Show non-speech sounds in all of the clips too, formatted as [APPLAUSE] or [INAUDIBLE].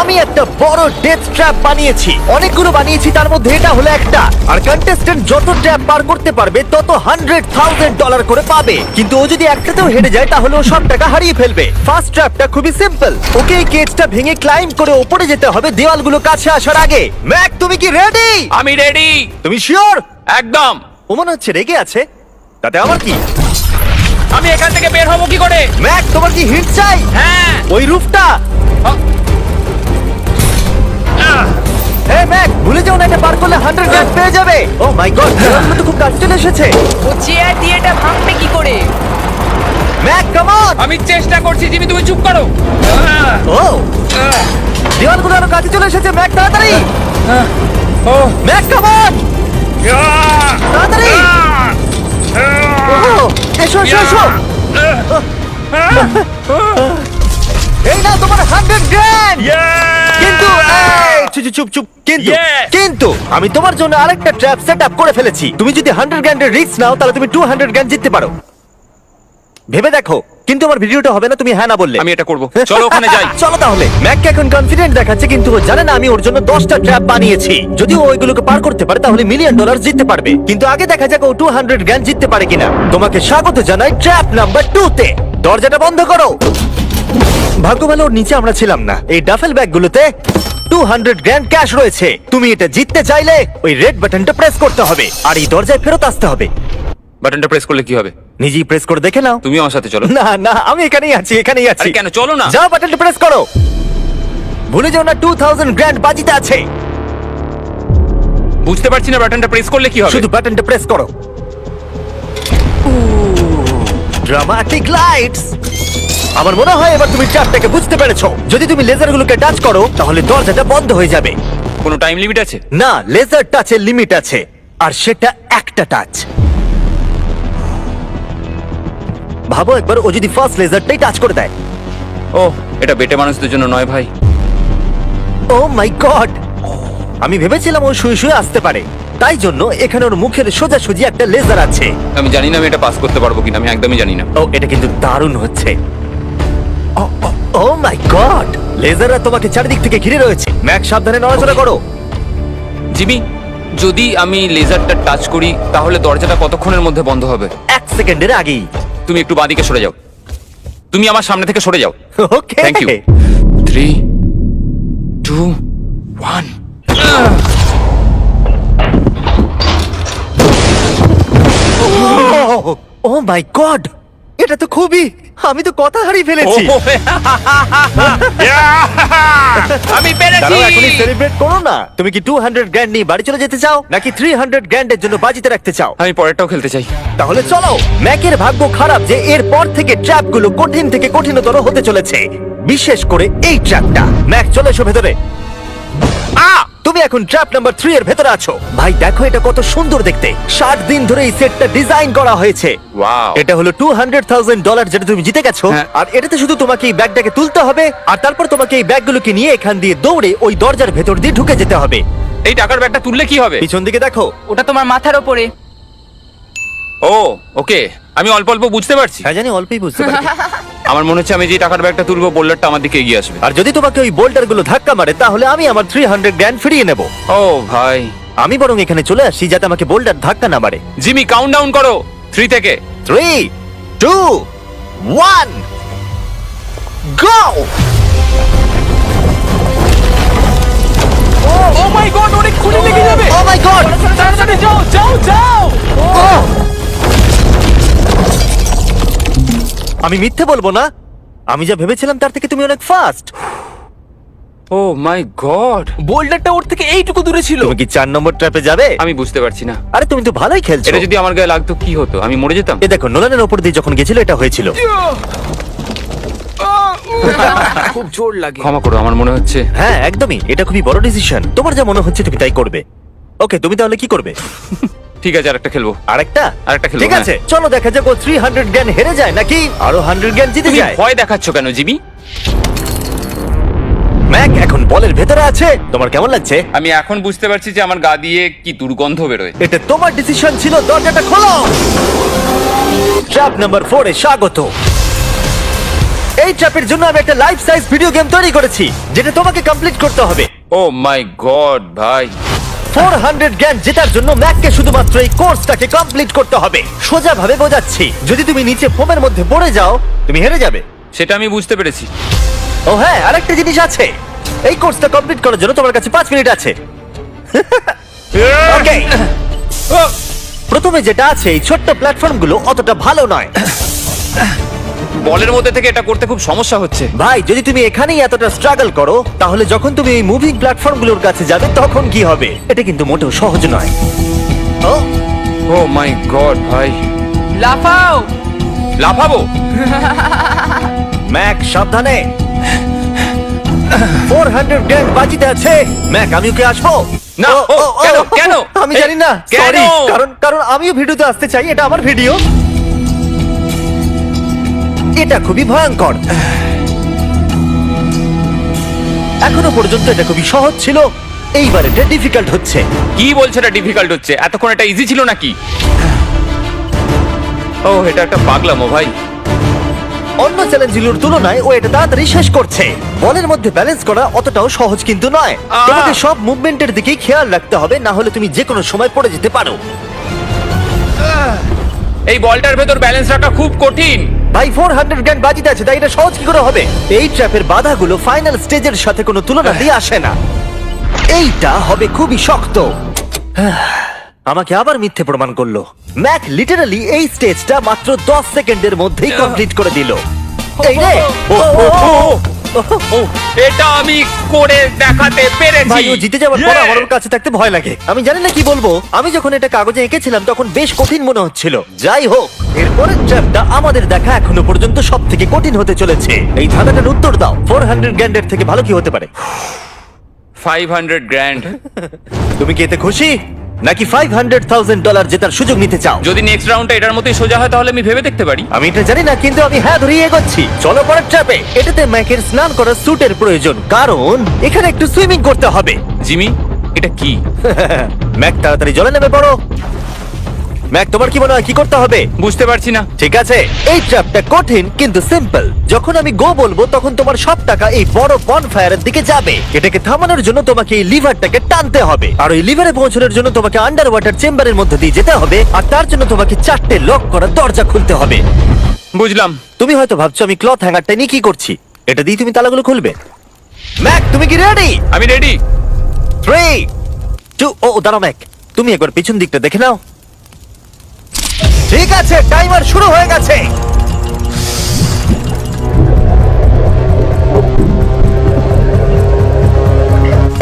আমি একটা বড় ডেথ ট্র্যাপ বানিয়েছি। অনেকগুলো বানিয়েছি তার মধ্যে এটা হলো একটা। আর কন্টেস্ট্যান্ট যত ট্র্যাপ পার করতে পারবে তত হান্ড্রেড থাউজেন্ড ডলার করে পাবে। কিন্তু ও যদি একটাতেও হেরে যায় তাহলে ও সব টাকা হারিয়ে ফেলবে। ফার্স্ট ট্র্যাপটা খুবই সিম্পল ওকে এই কেজটা ভেঙে ক্লাইম্ব করে ওপরে যেতে হবে দেওয়ালগুলো কাছে আসার আগে। ম্যাক তুমি কি রেডি আমি রেডি তুমি শিওর একদম। ও মনে হচ্ছে রেগে আছে। তাতে আমার কি? আমি এখান থেকে বের হব কি করে? ম্যাক তোমার কি হিট চাই? হ্যাঁ। ওই রূপটা হে ম্যাক ভুলে যাও না এটা পার করলে হান্ড্রেড গ্রাম পেয়ে যাবে। ও মাই গড তো খুব কাছে চলে এসেছে। ও চেয়ার দিয়ে এটা ভাঙবে কি করে? ম্যাক কাম অন আমি চেষ্টা করছি জিমি তুমি চুপ করো। আহ, ও আহ, দেওয়ালগুলো আরও কাছে চলে এসেছে ম্যাক তাড়াতাড়ি! ও। ম্যাক কাম অন আহ, তাড়াতাড়ি আহ, ও এসো এসো এসো এই না তোমার হান্ড্রেড গ্র্যান্ড কিন্তু এই, চুপ চুপ, চুপ চুপ। কিন্তু! কিন্তু আমি তোমার জন্য আরেকটা ট্র্যাপ সেট আপ করে ফেলেছি। তুমি যদি হান্ড্রেড গ্র্যান্ডের রিস্ক নাও তাহলে তুমি টু হান্ড্রেড গ্র্যান্ড জিততে পারো। ভেবে দেখো কিন্তু আমার ভিডিওটা হবে না তুমি হ্যাঁ না বললে। আমি এটা করব। চলো ওখানে যাই। [LAUGHS] চলো তাহলে। ম্যাক এখন কনফিডেন্ট দেখাচ্ছে কিন্তু ও জানে না আমি ওর জন্য দশটা ট্র্যাপ বানিয়েছি। যদি ও ওইগুলোকে পার করতে পারে তাহলে মিলিয়ন ডলার জিততে পারবে। কিন্তু আগে দেখা যাক ও টু হান্ড্রেড গ্র্যান্ড জিততে পারে কিনা। তোমাকে স্বাগত জানাই ট্র্যাপ নাম্বার টু তে। দরজাটা বন্ধ করো। ভাগ্য ভালো ওর নিচে আমরা ছিলাম না। এই ডাফেল ব্যাগগুলোতে টু হান্ড্রেড গ্র্যান্ড ক্যাশ রয়েছে। তুমি এটা জিততে চাইলে ওই রেড বাটনটা প্রেস করতে হবে আর এই দরজায় ফেরত আসতে হবে। বাটনটা প্রেস করলে কি হবে? নিজেই প্রেস করে দেখে নাও। তুমি আমার সাথে চলো। না না আমি এখানেই আছি এখানেই আছি। আরে কেন? চলো না। যাও বাটনটা প্রেস করো। ভুলে যাও না টু থাউজেন্ড গ্র্যান্ড বাজিতে আছে। বুঝতে পারছি না বাটনটা প্রেস করলে কি হবে। শুধু বাটনটা প্রেস করো। ড্রামাটিক লাইটস আমার মনে হয় এবার তুমি চারটাকে বুঝতে পেরেছ। যদি তুমি লেজারগুলোকে টাচ করো তাহলে দরজাটা বন্ধ হয়ে যাবে। কোনো টাইম লিমিট আছে? না লেজার টাচের লিমিট আছে। আর সেটা একটা টাচ ভাবো একবার ও যদি ফার্স্ট লেজারটাই টাচ করে দেয়। ও এটা বেটে মানুষদের জন্য নয় ভাই। ও মাই গড আমি ভেবেছিলাম ও শুয়ে শুয়ে আসতে পারে। তাই জন্য এখানে ওর মুখের সোজাসুজি একটা লেজার আছে। আমি জানি না আমি এটা পাস করতে পারব কিনা আমি একদমই জানি না। ও এটা কিন্তু দারুণ হচ্ছে। ও মাই গড! লেজাররা তোমাকে চারিদিক থেকে ঘিরে রয়েছে। ম্যাক সাবধানে নড়াচড়া করো। জিমি যদি আমি লেজারটা টাচ করি তাহলে দরজাটা কতক্ষণের মধ্যে বন্ধ হবে? এক সেকেন্ডের আগেই। তুমি একটু বাঁদিকে সরে যাও। তুমি আমার সামনে থেকে সরে যাও। Okay thank you three two one oh my God এটা তো খুবই আমি তো কথা হারিয়ে ফেলেছি। আমি দাঁড়াও এখনই পেরেছি সেলিব্রেট করো না। তুমি কি টু হান্ড্রেড গ্র্যান্ড নিয়ে বাড়ি চলে যেতে চাও নাকি থ্রি হান্ড্রেড গ্র্যান্ডের জন্য বাজিতে রাখতে চাও? আমি পরেরটাও খেলতে চাই। তাহলে চলো ম্যাকের ভাগ্য খারাপ যে এরপর থেকে ট্র্যাপগুলো কঠিন থেকে কঠিনতর হতে চলেছে। বিশেষ করে এই ট্র্যাপটা। ম্যাক চলে এসো ভেতরে! তুমি এখন ট্র্যাপ নাম্বার থ্রি এর ভেতরে আছো। ভাই দেখো এটা কত সুন্দর দেখতে। ষাট দিন ধরে এই সেটটা ডিজাইন করা হয়েছে. এটা হলো টু হান্ড্রেড থাউজেন্ড ডলার যেটা তুমি জিতে গেছো। হ্যাঁ। আর এটাতে শুধু তোমাকে এই ব্যাগটাকে তুলতে হবে আর তারপর তোমাকে এই ব্যাগগুলোকে নিয়ে এখান দিয়ে দৌড়ে ওই দরজার ভেতর দিয়ে ঢুকে যেতে হবে। এই টাকার ব্যাগটা তুললে কি হবে? পিছন দিকে দেখো। ওটা তোমার মাথার ওপরে। ও ওকে আমি অল্প অল্প বুঝতে পারছি। হ্যাঁ জানি অল্পই বুঝতে পারি [LAUGHS] আমার মনে হচ্ছে আমি যে টাকার ব্যাগটা তুলবো বোল্ডারটা আমার দিকে এগিয়ে আসবে। আর যদি তোমাকে ওই বোল্টারগুলো ধাক্কা মারে তাহলে আমি আমার থ্রি হান্ড্রেড গ্র্যান্ড ফিরিয়ে নেব। ও ভাই। আমি বরং এখানে চলে আসি যাতে আমাকে বোল্ডার ধাক্কা না মারে। জিমি কাউন্ট ডাউন করো। থ্রি থেকে। Three two one go oh my God অনেক খুলে লেগে যাবে। ও মাই গড তাড়াতাড়ি যাও যাও যাও। আমি মিথ্যে বলব না। আমি যা ভেবেছিলাম তার থেকে তুমি অনেক ফাস্ট ও মাই গড। বোল্ডারটা ওর থেকে এইটুকু দূরে ছিল। তুমি কি চার নম্বর ট্র্যাপে যাবে? আমি বুঝতে পারছি না। আরে তুমি তো ভালোই খেলছো। এটা যদি আমার গায়ে লাগতো কি হতো? আমি মরে যেতাম? এ দেখো নোলানের ওপর দিয়ে যখন গেছিল এটা হয়েছিল। [LAUGHS] খুব জোর লাগে। ক্ষমা করো আমার মনে হচ্ছে। হ্যাঁ একদমই। এটা খুবই বড় ডিসিশন তোমার যা মনে হচ্ছে তুমি তাই করবে। ওকে তুমি তাহলে কি করবে? [LAUGHS] ঠিক আছে আরেকটা খেলব। আরেকটা? আরেকটা খেলব, ঠিক আছে চলো দেখা যাক ও থ্রি হান্ড্রেড জ্ঞান হেরে যায় নাকি? আরও হান্ড্রেড জ্ঞান জিতে তুমি যায়। ভয় দেখাচ্ছ কেন জিমি? ম্যাক এখন বলের ভেতরে আছে। তোমার কেমন লাগছে? আমি এখন বুঝতে পারছি যে আমার গা দিয়ে কি দুর্গন্ধ বেরোয়। এটা তোমার ডিসিশন ছিল দরজাটা খোলো! ট্র্যাপ নাম্বার ফোরে স্বাগত। এই ট্র্যাপের জন্য আমি একটা লাইফ সাইজ ভিডিও গেম তৈরি করেছি যেটা তোমাকে কমপ্লিট করতে হবে। ও মাই গড ভাই। ফোর হান্ড্রেড জ্ঞান জেতার জন্য ম্যাককে শুধুমাত্র এই কোর্সটাকে কমপ্লিট করতে হবে। সোজা ভাবে বোঝাচ্ছি। যদি তুমি নিচে ফোমের মধ্যে পড়ে যাও তুমি হেরে যাবে। সেটা আমি বুঝতে পেরেছি। ও হ্যাঁ আরেকটা জিনিস আছে। এই কোর্সটা কমপ্লিট করার জন্য তোমার কাছে পাঁচ মিনিট আছে। ওকে প্রথমে যেটা আছে এই ছোট্ট প্ল্যাটফর্মগুলো অতটা ভালো নয়। বলের মধ্যে থেকে এটা করতে খুব সমস্যা হচ্ছে। ভাই যদি তুমি এখানেই এতটা স্ট্রাগল করো তাহলে যখন তুমি এই মুভিং প্ল্যাটফর্মগুলোর কাছে যাবে তখন কি হবে? এটা কিন্তু মোটেও সহজ নয়। ও ও মাই গড ভাই। লাফাও! লাফাবো? [LAUGHS] ম্যাক সাবধানে। ফোর হান্ড্রেড বাজিতে আছে। ম্যাক আমি ওকে আসব? না, ও, কেন, কেন? আমি জানি না কেন? সরি কারণ কারণ আমিও ভিডিওতে আসতে চাই এটা আমার ভিডিও এটা খুবই ভয়ঙ্কর। এখনও পর্যন্ত এটা খুবই সহজ ছিল। এইবার এটা ডিফিকাল্ট হচ্ছে। কি বলছে এটা ডিফিকাল্ট হচ্ছে? এতক্ষণ এটা ইজি ছিল নাকি? ও এটা একটা পাগলামো ভাই। অন্য চ্যালেঞ্জগুলোর তুলনায় ও এটা তাড়াতাড়ি শেষ করছে। বলের মধ্যে ব্যালেন্স করা অতটাও সহজ কিন্তু নয়! তোমাকে সব মুভমেন্টের দিকেই খেয়াল রাখতে হবে না হলে তুমি যে কোনো সময় পড়ে যেতে পারো। এই বলটার ভেতর ব্যালেন্স রাখা খুব কঠিন। ভাই ফোর হান্ড্রেড গ্র্যান্ড বাজিতে আছে তাই এটা সহজ কি করে হবে এই ট্র্যাপের বাধাগুলো ফাইনাল স্টেজের সাথে কোনো তুলনা দিয়ে আসে না এইটা হবে খুবই শক্ত আমাকে আবার মিথ্যে প্রমাণ করল ম্যাক লিটারালি এই স্টেজটা মাত্র দশ সেকেন্ডের মধ্যেই কমপ্লিট করে দিল এই রে ও, এটা আমি করে দেখাতে পেরেছি। ভাই ও জিতে যাওয়ার পর Yeah! আমার ওর কাছে থাকতে ভয় লাগে। আমি জানি না কি বলব। আমি যখন এটা কাগজে এঁকেছিলাম তখন বেশ কঠিন মনে হচ্ছিল। যাই হোক এরপরের ট্র্যাপটা আমাদের দেখা এখনও পর্যন্ত সব থেকে কঠিন হতে চলেছে। এই ধাঁধাটার উত্তর দাও। ফোর হান্ড্রেড গ্র্যান্ডের থেকে ভালো কি হতে পারে? 500 গ্র্যান্ড তুমি কি এতে খুশি? নাকি ফাইভ হান্ড্রেড থাউজেন্ড ডলার জেতার সুযোগ নিতে চাও? যদি নেক্সট রাউন্ডটা এটার মতোই সোজা হয় তাহলে আমি ভেবে দেখতে পারি। আমি এটা জানি না কিন্তু আমি হ্যাঁ ধরিয়ে এগোচ্ছি। চলো পরের ট্র্যাপে এটাতে ম্যাকের স্নান করার স্যুটের প্রয়োজন কারণ এখানে একটু সুইমিং করতে হবে। জিমি এটা কি? [LAUGHS] ম্যাক তাড়াতাড়ি জলে নেমে পড়ো। ম্যাক তোমার কি মনে হয় কি করতে হবে? বুঝতে পারছি না। ঠিক আছে? এই ট্র্যাপটা কঠিন কিন্তু সিম্পল যখন আমি গো বলব তখন তোমার সব টাকা এই বড় বনফায়ারের দিকে যাবে। এটাকে থামানোর জন্য তোমাকে এই লিভারটাকে টানতে হবে। আর ওই লিভারে পৌঁছানোর জন্য তোমাকে আন্ডার ওয়াটার চেম্বারের মধ্যে দিয়ে যেতে হবে আর তার জন্য তোমাকে চারটে লক করা দরজা খুলতে হবে। বুঝলাম। তুমি হয়তো ভাবছ আমি ক্লথ হ্যাঙ্গারটা নিয়ে কি করছি? এটা দিয়ে তুমি তালাগুলো খুলবে। ম্যাক তুমি কি রেডি আমি রেডি থ্রি টু ও দাঁড়াও ম্যাক। তুমি একবার পিছন দিকটা দেখে নাও। ঠিক আছে টাইমার শুরু হয়ে গেছে।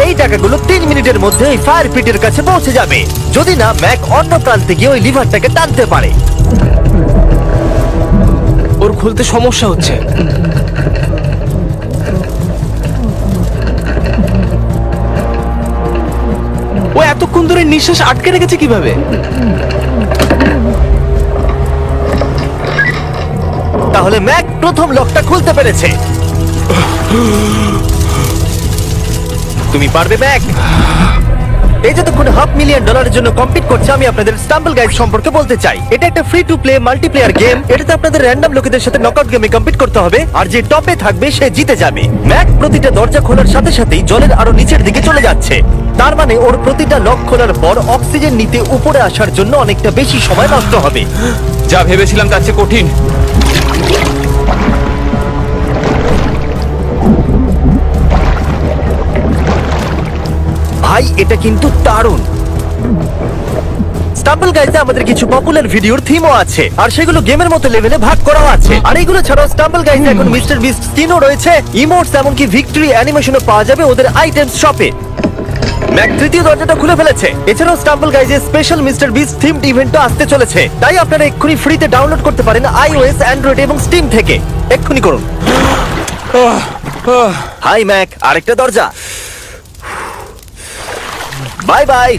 এই টাকাগুলো তিন মিনিটের মধ্যে ওই ফায়ার পিটের কাছে পৌঁছে যাবে। যদি না ম্যাক অন্য প্রান্তে গিয়ে ওই লিভারটাকে টানতে পারে। ওর খুলতে সমস্যা হচ্ছে। ও এতক্ষণ ধরে নিঃশ্বাস আটকে রেখেছে কীভাবে? তাহলে ম্যাক প্রথম লকটা খুলতে পেরেছে। তুমি পারবে, ম্যাক? এই যতক্ষণ হাফ মিলিয়ন ডলারের জন্য কম্পিট করছে, আমি আপনাদের স্টাম্বল গাইড সম্পর্কে বলতে চাই। এটা একটা free to play multiplayer game এটাতে আপনাদের র্যান্ডম লোকেদের সাথে নকআউট গেমে কম্পিট করতে হবে, আর যে টপে থাকবে, সে জিতে যাবে। ম্যাক প্রতিটা দরজা খোলার সাথে সাথেই জলের আরও নিচের দিকে চলে যাচ্ছে। তার মানে ওর প্রতিটা লক খোলার পর অক্সিজেন নিতে উপরে আসার জন্য অনেকটা বেশি সময় নষ্ট হবে। যা ভেবেছিলাম তার চেয়ে কঠিন। ভাই এটা কিন্তু দারুণ। স্টাম্বল গাইজে আমাদের কিছু পপুলার ভিডিওর থিমও আছে। আর সেগুলো গেমের মতো লেভেলে ভাগ করাও আছে। আর এগুলো ছাড়াও স্টাম্বল গাইজে এখন মিস্টার বিস্ট স্কিনও রয়েছে। ইমোটস এমনকি ভিক্টরি অ্যানিমেশনও পাওয়া যাবে ওদের আইটেমস শপে ম্যাক তৃতীয় দরজাটা খুলে ফেলেছে। এছাড়াও স্টাম্বল গাইজে স্পেশাল মিস্টার বিস্ট থিমড ইভেন্টও আসতে চলেছে। তাই আপনারা এক্ষুনি ফ্রিতে ডাউনলোড করতে পারেন আইওএস অ্যান্ড্রয়েড এবং স্টিম থেকে। এক্ষুনি করুন। হাই ম্যাক আরেকটা দরজা। বাই বাই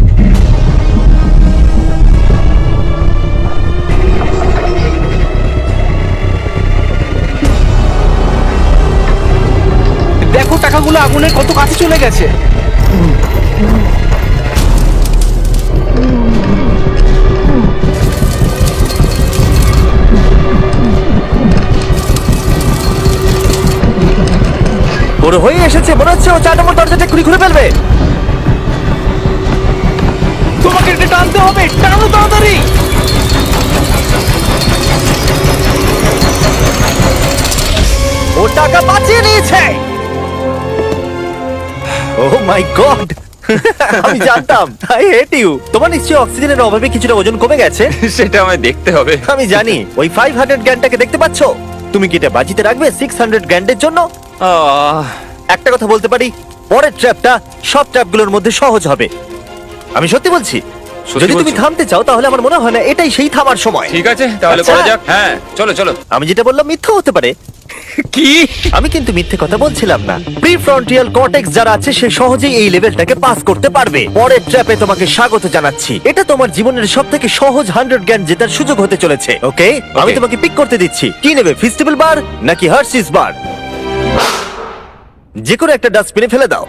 দেখো টাকাগুলো আগুনের কত কাছে চলে গেছে। ওর হয়ে এসেছে, মনে হচ্ছে ও চার নম্বর দরজাটা খুলে খুলে ফেলবে। তোমাকে এটা টানতে হবে, টানো তাড়াতাড়ি! ও টাকা বাঁচিয়ে নিয়েছে! ও মাই গড আমি জানতাম আই হেট ইউ তোমার নিশ্চয়ই অক্সিজেনের অভাবে কিছুটা ওজন কমে গেছে। সেটা আমায় দেখতে হবে। আমি জানি ওই ফাইভ হান্ড্রেড গ্র্যান্ডটাকে দেখতে পাচ্ছ? তুমি কি এটা বাজিতে রাখবে সিক্স হান্ড্রেড গ্র্যান্ডের জন্য? আহ, একটা কথা বলতে পারি পরের ট্র্যাপটা সব ট্র্যাপগুলোর মধ্যে সহজ হবে। আমি সত্যি বলছি সত্যি যদি তুমি বলছো? থামতে চাও তাহলে আমার মনে হয় না এটাই সেই থামার সময়। ঠিক আছে তাহলে আচ্ছা। করা যাক। হ্যাঁ চলো চলো। আমি যেটা বললাম মিথ্যা হতে পারে কি? আমি কিন্তু মিথ্যে কথা বলছিলাম না। প্রি ফ্রন্টিয়াল কর্টেক্স যারা আছে সে সহজেই এই লেভেলটাকে পাস করতে পারবে। পরের ট্র্যাপে তোমাকে স্বাগত জানাচ্ছি। এটা তোমার জীবনের সব থেকে সহজ হান্ড্রেড জ্ঞান জেতার সুযোগ হতে চলেছে ওকে? আমি তোমাকে পিক করতে দিচ্ছি। কি নেবে ফেস্টিভ্যাল বার নাকি হার্সিস বার যে কোনো একটা ডাস্টবিনে ফেলে দাও।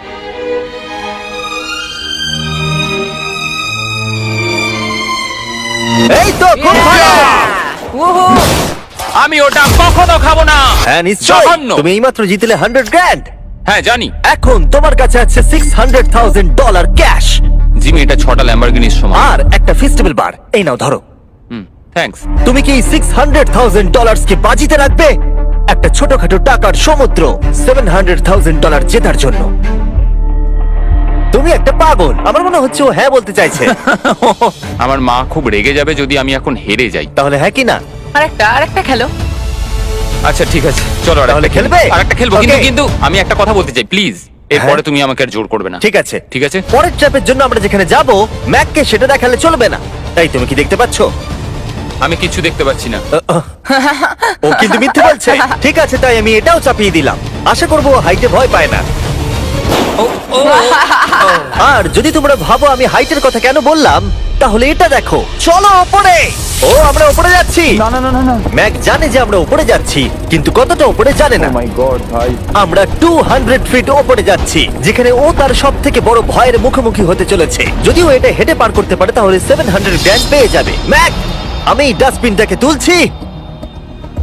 এই তো খুব ভালো! উহু! আমি ওটা কখনো খাব না। হ্যাঁ নিশ্চয় জঘন্য। তুমি এইমাত্র জিতলে হান্ড্রেড গ্র্যান্ড হ্যাঁ জানি। এখন তোমার কাছে আছে six hundred thousand dollar cash Jimmy এটা ছটা ল্যাম্বরগিনির সমান। আর একটা ফেস্টিভ্যাল বার এই নাও ধরো। হুম থ্যাঙ্কস তুমি কি সিক্স হান্ড্রেড থাউজেন্ড ডলার কে বাজিতে রাখবে? একটা ছোটখাটো টাকার সমুদ্র সেভেন হান্ড্রেড থাউজেন্ড ডলার জেতার জন্য। তুমি একটা পাগল। আমার মনে হচ্ছে ও হ্যাঁ বলতে চাইছে। [LAUGHS] আমার মা খুব রেগে যাবে যদি আমি এখন হেরে যাই। তাহলে হ্যাঁ কি না? আরেকটা আরেকটা খেলো। আচ্ছা ঠিক আছে। চলো আর তাহলে খেলবে? আর একটা খেলব কিন্তু Okay. কিন্তু আমি একটা কথা বলতে চাই প্লিজ এরপরে হ্যাঁ। তুমি আমাকে আর জোর করবে না। ঠিক আছে। ঠিক আছে? পরের ট্র্যাপের জন্য আমরা যেখানে যাব ম্যাককে সেটা দেখালে চলবে না। তাই তুমি কি দেখতে পাচ্ছ? আমি কিছু দেখতে পাচ্ছি না। ও কিন্তু মিথ্যে বলছে। ঠিক আছে তাই আমি এটাও চাপিয়ে দিলাম। আশা করব হাইটে ভয় পায় না। আর যদি তোমরা ভাবো আমি হাইটের কথা কেন বললাম তাহলে এটা দেখো। চলো ওপরে! ও আমরা ওপরে যাচ্ছি। না না না না না। ম্যাক জানে যে আমরা ওপরে যাচ্ছি কিন্তু কতটা ওপরে জানে না। মাই গড ভাই। আমরা টু হান্ড্রেড ফিট ওপরে যাচ্ছি যেখানে ও তার সব থেকে বড় ভয়ের মুখোমুখি হতে চলেছে। যদিও এটা হেঁটে পার করতে পারে তাহলে সেভেন হান্ড্রেড গ্র্যান্ড পেয়ে যাবে। ম্যাক আমি ডাস্টবিনটাকে তুলছি।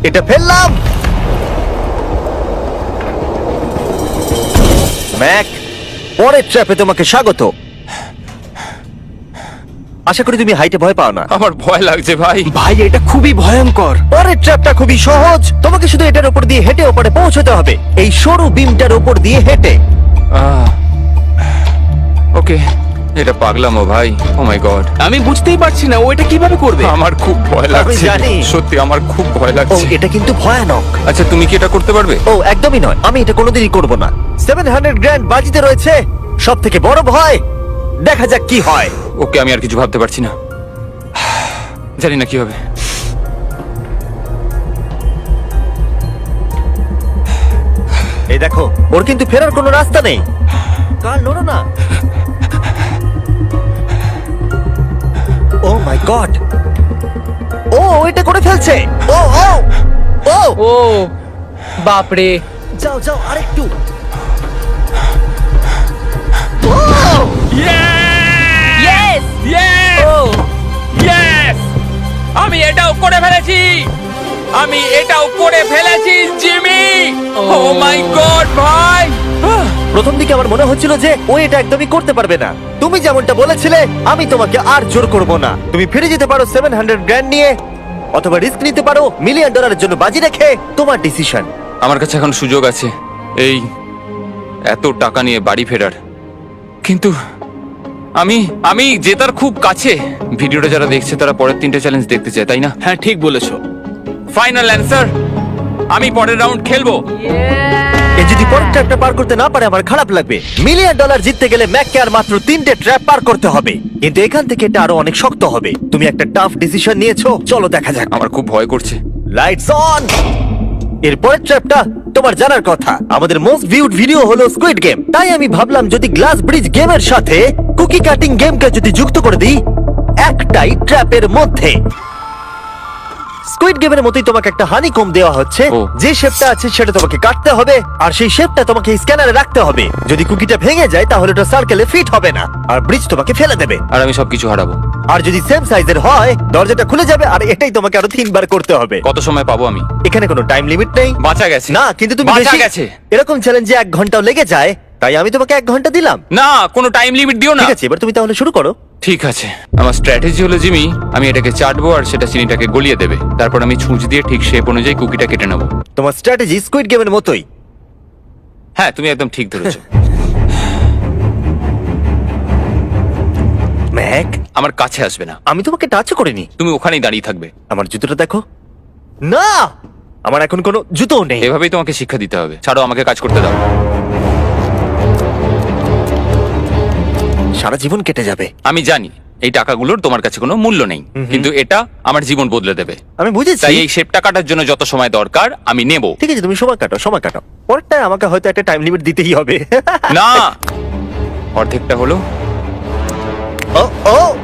এটা ফেললাম। ম্যাক পরের ট্র্যাপে তোমাকে স্বাগত। আশা করি তুমি হাইটে ভয় পাও না। আমার ভয় লাগছে ভাই। ভাই এটা খুবই ভয়ঙ্কর। পরের ট্র্যাপটা খুবই সহজ। তোমাকে শুধু এটার উপর দিয়ে হেঁটে ওপরে পৌঁছতে হবে। এই সরু বিমটার উপর দিয়ে হেঁটে। ওকে এটা পাগলামো ভাই ও মাই গড আমি বুঝতেই পারছি না ও এটা কীভাবে করবে? আমার খুব ভয় লাগছে। জানি। সত্যি আমার খুব ভয় ও লাগছে। এটা কিন্তু ভয়ানক। আচ্ছা তুমি কি এটা করতে পারবে? ও একদমই নয়। আমি এটা কোনোদিনই করব না। সেভেন হান্ড্রেড গ্র্যান্ড বাজিতে রয়েছে। সব থেকে বড় ভয় দেখা যাক কি হয়। ওকে আমি আর কিছু ভাবতে পারছি না। জানি না কি হবে। এই দেখো ওর কিন্তু ফেরার কোনো রাস্তা নেই। কার নড়ো না। মাই গড ও এটা করে ফেলছে। ও ও ও। ও বাপরে। যাও যাও আরেকটু। ও! Yes Yes! ও। Yes! আমি এটাও করে ফেলেছি। আমি এটাও করে ফেলেছি জিমি। ও। মাই গড ভাই! প্রথম দিকে আমার মনে হচ্ছিল যে ও এটা একদমই করতে পারবে না। তুমি যেমনটা বলেছিলে আমি তোমাকে আর জোর করব না। তুমি ফিরে যেতে পারো সেভেন হান্ড্রেড গ্র্যান্ড নিয়ে অথবা রিস্ক নিতে পারো মিলিয়ন ডলারের জন্য বাজি রেখে তোমার ডিসিশন আমার কাছে এখন সুযোগ আছে এই এত টাকা নিয়ে বাড়ি ফেরার। কিন্তু আমি আমি জেতার খুব কাছে। ভিডিওটা যারা দেখছে তারা পরের তিনটে চ্যালেঞ্জ দেখতে চায় তাই না? হ্যাঁ ঠিক বলেছ। ফাইনাল অ্যান্সার আমি পরের রাউন্ড খেলব। এ যদি পরের ট্র্যাপটা পার করতে না পারে আমার খারাপ লাগবে। মিলিয়ন ডলার জিততে গেলে ম্যাককে আর মাত্র তিনটে ট্র্যাপ পার করতে হবে। কিন্তু এখান থেকে এটা আরও অনেক শক্ত হবে। তুমি একটা টাফ ডিসিশন নিয়েছো। চলো দেখা যাক। আমার খুব ভয় করছে। লাইটস অন এরপরের ট্র্যাপটা তোমার জানার কথা। আমাদের মোস্ট ভিউড ভিডিও হলো স্কুইড গেম তাই আমি ভাবলাম যদি গ্লাস ব্রিজ গেমের সাথে কুকি কাটিং গেমকে যদি যুক্ত করে দিই একটাই ট্র্যাপের মধ্যে। স্কুইড গেমের মতোই তোমাকে একটা হানি কম দেওয়া হচ্ছে। ও। যে শেপটা আছে সেটা তোমাকে কাটতে হবে আর সেই শেপটা তোমাকে স্ক্যানারে রাখতে হবে। যদি কুকিটা ভেঙে যায় তাহলে ওটা সার্কেলে ফিট হবে না আর ব্রিজ তোমাকে ফেলে দেবে। আর আমি সবকিছু হারাবো। আর যদি সেম সাইজের হয় দরজাটা খুলে যাবে আর এটাই তোমাকে আরও তিনবার করতে হবে। কত সময় পাবো আমি? এখানে কোনো টাইম লিমিট নেই। বাঁচা গেছে। না কিন্তু তুমি বাঁচা বেশি গেছে। এরকম চ্যালেঞ্জে এক ঘন্টাও লেগে যায় তাই আমি তোমাকে এক ঘণ্টা দিলাম। না কোনো টাইম লিমিট দিও না। ঠিক আছে এবার তুমি তাহলে শুরু করো। ঠিক আছে। আমার স্ট্র্যাটেজি হলো জিমি আমি এটাকে চাটবো আর সেটা চিনিটাকে গলিয়ে দেবে। তারপর আমি ছুঁচ দিয়ে ঠিক শেপ অনুযায়ী কুকিটা কেটে নেব। তোমার স্ট্র্যাটেজি স্কুইড গেমের মতোই। হ্যাঁ তুমি একদম ঠিক ধরেছো। [LAUGHS] ম্যাক? আমার কাছে আসবে না। আমি তোমাকে টাচ করিনি। তুমি ওখানেই দাঁড়িয়ে থাকবে। আমার জুতোটা দেখো। না! আমার এখন কোনো জুতো নেই। এভাবেই তোমাকে শিক্ষা দিতে হবে। ছাড়ো আমাকে কাজ করতে দাও। সারা জীবন কেটে যাবে। আমি জানি এই টাকাগুলোর তোমার কাছে কোনো মূল্য নেই কিন্তু এটা আমার জীবন বদলে দেবে। আমি বুঝেছি। তাই এই শেপটা কাটার জন্য যত সময় দরকার আমি নেব। ঠিক আছে তুমি সময় কাটো সময় কাটো। পরেরটায় আমাকে হয়তো একটা টাইম লিমিট দিতেই হবে। না! [LAUGHS] অর্ধেকটা হলো। ও ও!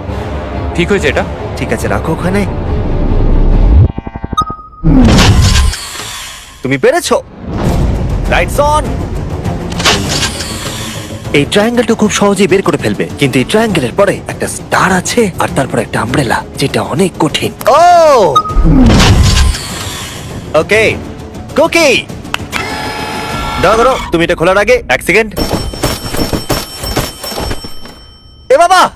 ঠিক হয়েছে এটা? ঠিক আছে রাখো ওখানে। তুমি পেরেছ। লাইটস অন এই ট্রায়াঙ্গেলটা খুব সহজেই বের করে ফেলবে। কিন্তু এই ট্রায়াঙ্গেলের পরে একটা স্টার আছে আর তারপর একটা আমব্রেলা যেটা অনেক কঠিন। ও! Okay cookie! দাঁড়াও, তুমি এটা খোলার আগে এক সেকেন্ড। এ বাবা!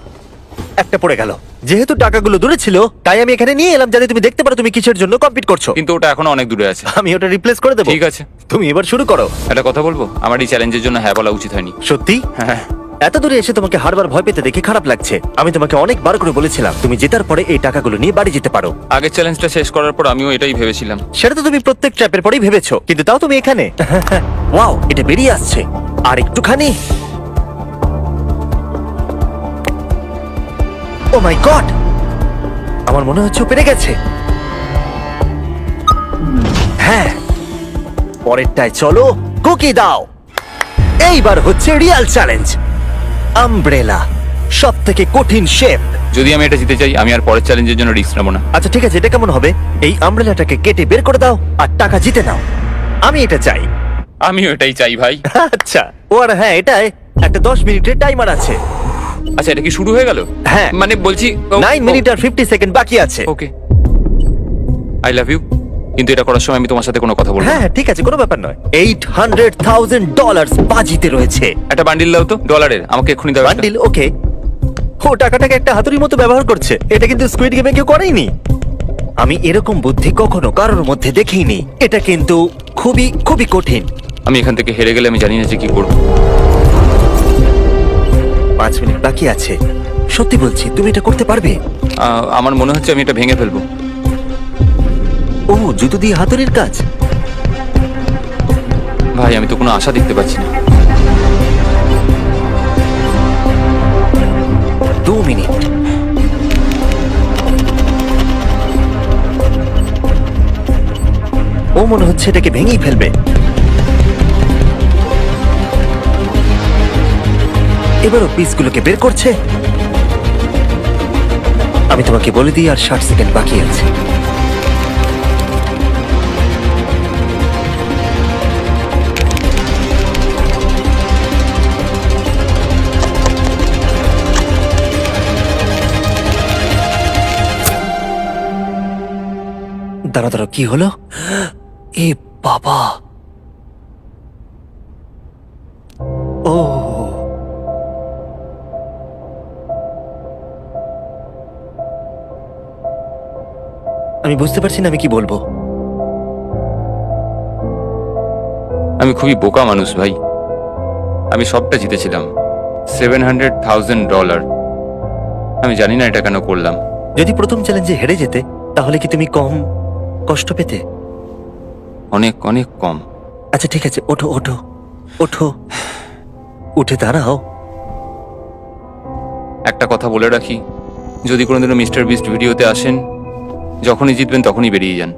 একটা পড়ে গেল। যেহেতু টাকাগুলো দূরে ছিল তাই আমি এখানে নিয়ে এলাম যাতে তুমি দেখতে পারো তুমি কিসের জন্য কম্পিট করছ। কিন্তু ওটা এখনও অনেক দূরে আছে। আমি ওটা রিপ্লেস করে দেবো। ঠিক আছে। তুমি এবার শুরু করো। একটা কথা বলব? আমার এই চ্যালেঞ্জের জন্য হ্যাঁ বলা উচিত হয়নি। সত্যি? হ্যাঁ এত দূরে এসে তোমাকে হারবার ভয় পেতে দেখে খারাপ লাগছে। আমি তোমাকে অনেকবার করে বলেছিলাম তুমি জেতার পরে এই টাকাগুলো নিয়ে বাড়ি যেতে পারো। আগের চ্যালেঞ্জটা শেষ করার পর আমিও এটাই ভেবেছিলাম। সেটা তো তুমি প্রত্যেক ট্র্যাপের পরেই ভেবেছো কিন্তু তাও তুমি এখানে। [LAUGHS] ওয়াও এটা বেরিয়ে আসছে। আর একটুখানি। ও মাই গড আমার মনে হচ্ছে পেরে গেছে। হ্যাঁ পরেরটায় চলো কুকি দাও। এইবার হচ্ছে রিয়াল চ্যালেঞ্জ আমব্রেলা সব থেকে কঠিন শেপ যদি আমি এটা জিতে চাই আমি আর পরের চ্যালেঞ্জের জন্য রিস্ক নেব না। আচ্ছা ঠিক আছে এটা কেমন হবে? এই আমব্রেলাটাকে কেটে বের করে দাও আর টাকা জিতে নাও। আমি এটা চাই। আমিও এটাই চাই ভাই। আচ্ছা ও আর হ্যাঁ এটাই। একটা দশ মিনিটের টাইমার আছে। আচ্ছা এটা কি শুরু হয়ে গেল? হ্যাঁ। মানে বলছি নাইন মিনিট আর ফিফটি সেকেন্ড বাকি আছে। ওকে আই লাভ ইউ কিন্তু এটা করার সময় আমি তোমার সাথে কোনো কথা বলব হ্যাঁ না। হ্যাঁ, ঠিক আছে কোনো ব্যাপার নয়। এইট হান্ড্রেড থাউজেন্ড ডলার বাজিতে রয়েছে। একটা বান্ডিল দাও তো ডলারের আমাকে এক্ষুনি দাও একটা। বান্ডিল ওকে ও টাকাটাকে একটা হাতুড়ির মতো ব্যবহার করছে। এটা কিন্তু স্কুইড গেমে কেউ করেইনি। আমি এরকম বুদ্ধি কখনো কারোর মধ্যে দেখিনি। এটা কিন্তু খুবই খুবই কঠিন। আমি এখান থেকে হেরে গেলে আমি জানি না যে কি করব। পাঁচ মিনিট বাকি আছে। সত্যি বলছি তুমি এটা করতে পারবে? আহ, আমার মনে হচ্ছে আমি এটা ভেঙে ফেলব। ও জুতো দিয়ে হাতুড়ির কাজ? ভাই আমি তো কোনো আশা দেখতে পাচ্ছি না। দু মিনিট। ও মনে হচ্ছে এটাকে ভেঙেই ফেলবে। এবারও পিসগুলোকে বের করছে? আমি তোমাকে বলে দিই, আর ষাট সেকেন্ড বাকি আছে। দাঁড়া দাঁড়া কি হলো? [GASPS] এ বাবা! আমি বুঝতে পারছি না আমি কি বলব। আমি খুবই বোকা মানুষ ভাই। আমি সবটা জিতেছিলাম। সেভেন হান্ড্রেড থাউজেন্ড ডলার আমি জানি না এটা কেন করলাম। যদি প্রথম চ্যালেঞ্জে হেরে যেতে তাহলে কি তুমি কম কষ্ট পেতে? অনেক অনেক কম। আচ্ছা ঠিক আছে ওঠো ওঠো ওঠো। উঠে দাঁড়াও। একটা কথা বলে রাখি যদি কোনোদিনও মিস্টার বিস্ট ভিডিওতে আসেন যখনই জিতবেন তখনই বেরিয়ে যান।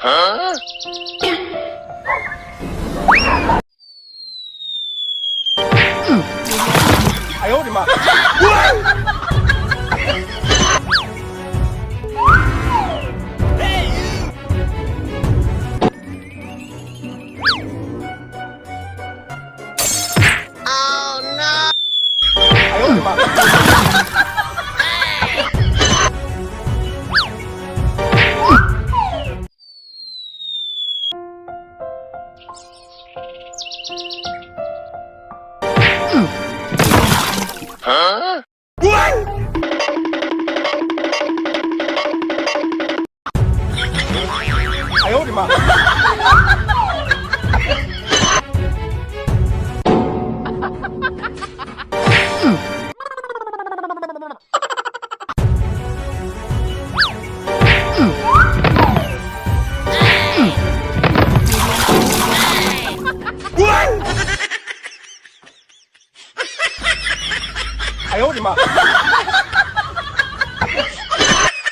হ্যাঁ? Huh?